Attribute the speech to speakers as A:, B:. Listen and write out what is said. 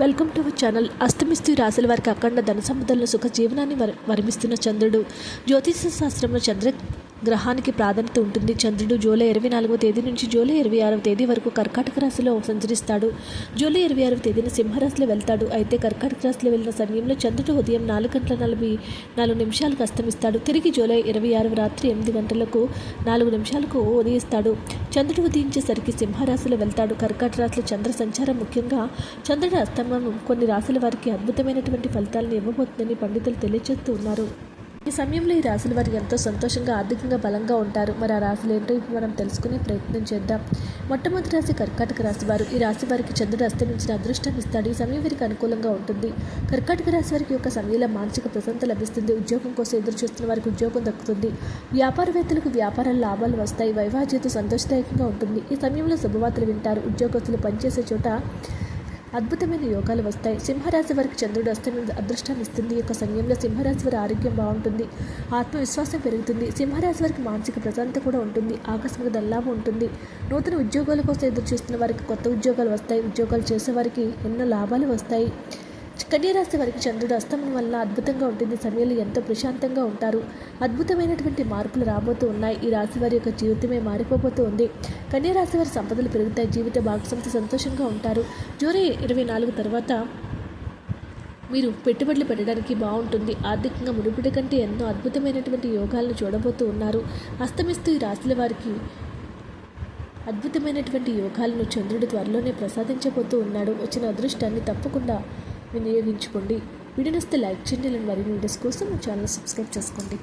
A: Welcome to our channel. అస్తమిస్తూ రాశుల వారికి అఖండ ధన సంపదలను సుఖ జీవనాన్ని వర చంద్రుడు. జ్యోతిష శాస్త్రంలో చంద్ర గ్రహానికి ప్రాధాన్యత ఉంటుంది. చంద్రుడు జూలై ఇరవై నాలుగవ తేదీ నుంచి జూలై ఇరవై ఆరవ తేదీ వరకు కర్కాటక రాశిలో సంచరిస్తాడు. జూలై ఇరవై ఆరవ తేదీన సింహరాశిలో వెళ్తాడు. అయితే కర్కాటక రాశిలో వెళ్ళిన సమయంలో చంద్రుడు ఉదయం నాలుగు గంటల నలభై నాలుగు నిమిషాలకు అస్తమిస్తాడు. తిరిగి జూలై ఇరవై ఆరవ రాత్రి ఎనిమిది గంటలకు నాలుగు నిమిషాలకు ఉదయిస్తాడు. చంద్రుడు ఉదయించేసరికి సింహరాశిలో వెళ్తాడు. కర్కాటక రాశిలో చంద్ర సంచారం ముఖ్యంగా చంద్రుడి అస్తమనం కొన్ని రాశుల వారికి అద్భుతమైనటువంటి ఫలితాలను ఇవ్వబోతుందని పండితులు తెలియజేస్తూ ఉన్నారు. ఈ సమయంలో ఈ రాశుల వారు ఎంతో సంతోషంగా ఆర్థికంగా బలంగా ఉంటారు. మరి ఆ రాశులు ఏంటో ఇప్పుడు మనం తెలుసుకునే ప్రయత్నం చేద్దాం. మొట్టమొదటి రాశి కర్కాటక రాశి వారు. ఈ రాశి వారికి చంద్రుడు అస్తమించిన అదృష్టాన్ని ఇస్తాడు. ఈ సమయం వీరికి అనుకూలంగా ఉంటుంది. కర్కాటక రాశి వారికి యొక్క సమయంలో మానసిక ప్రశాంతత లభిస్తుంది. ఉద్యోగం కోసం ఎదురు చూస్తున్న వారికి ఉద్యోగం దక్కుతుంది. వ్యాపారవేత్తలకు వ్యాపారాల లాభాలు వస్తాయి. వైవాహిక సంతోషదాయకంగా ఉంటుంది. ఈ సమయంలో శుభవార్తలు వింటారు. ఉద్యోగస్తులు పనిచేసే చోట అద్భుతమైన యోగాలు వస్తాయి. సింహరాశి వారికి చంద్రుడు అస్తమి అదృష్టాన్ని ఇస్తుంది. యొక్క సమయంలో సింహరాశి వారి ఆరోగ్యం బాగుంటుంది. ఆత్మవిశ్వాసం పెరుగుతుంది. సింహరాశి వారికి మానసిక ప్రశాంతత కూడా ఉంటుంది. ఆకస్మిక దల్లాభం ఉంటుంది. నూతన ఉద్యోగాల కోసం ఎదురు చూస్తున్న వారికి కొత్త ఉద్యోగాలు వస్తాయి. ఉద్యోగాలు చేసే వారికి ఎన్నో లాభాలు వస్తాయి. కన్యరాశి వారికి చంద్రుడు అస్తమనం వల్ల అద్భుతంగా ఉంటుంది. సమయంలో ఎంతో ప్రశాంతంగా ఉంటారు. అద్భుతమైనటువంటి మార్పులు రాబోతూ ఉన్నాయి. ఈ రాశి వారి యొక్క జీవితమే మారిపోబోతూ ఉంది. కన్యరాశి వారి సంపదలు పెరుగుతాయి. జీవిత భాగస్వామితో సంతోషంగా ఉంటారు. జూలై ఇరవై నాలుగు తర్వాత మీరు పెట్టుబడులు పెట్టడానికి బాగుంటుంది. ఆర్థికంగా మునుపటి కంటే ఎన్నో అద్భుతమైనటువంటి యోగాలను చూడబోతూ ఉన్నారు. అస్తమిస్తూ ఈ రాశుల వారికి అద్భుతమైనటువంటి యోగాలను చంద్రుడు త్వరలోనే ప్రసాదించబోతూ ఉన్నాడు. వచ్చిన అదృష్టాన్ని తప్పకుండా వినియోగించుకోండి. వీడియో నస్తే లైక్ చేయండి. మరిన్ని వీడియోస్ కోసం మా ఛానల్ సబ్స్క్రైబ్ చేసుకోండి.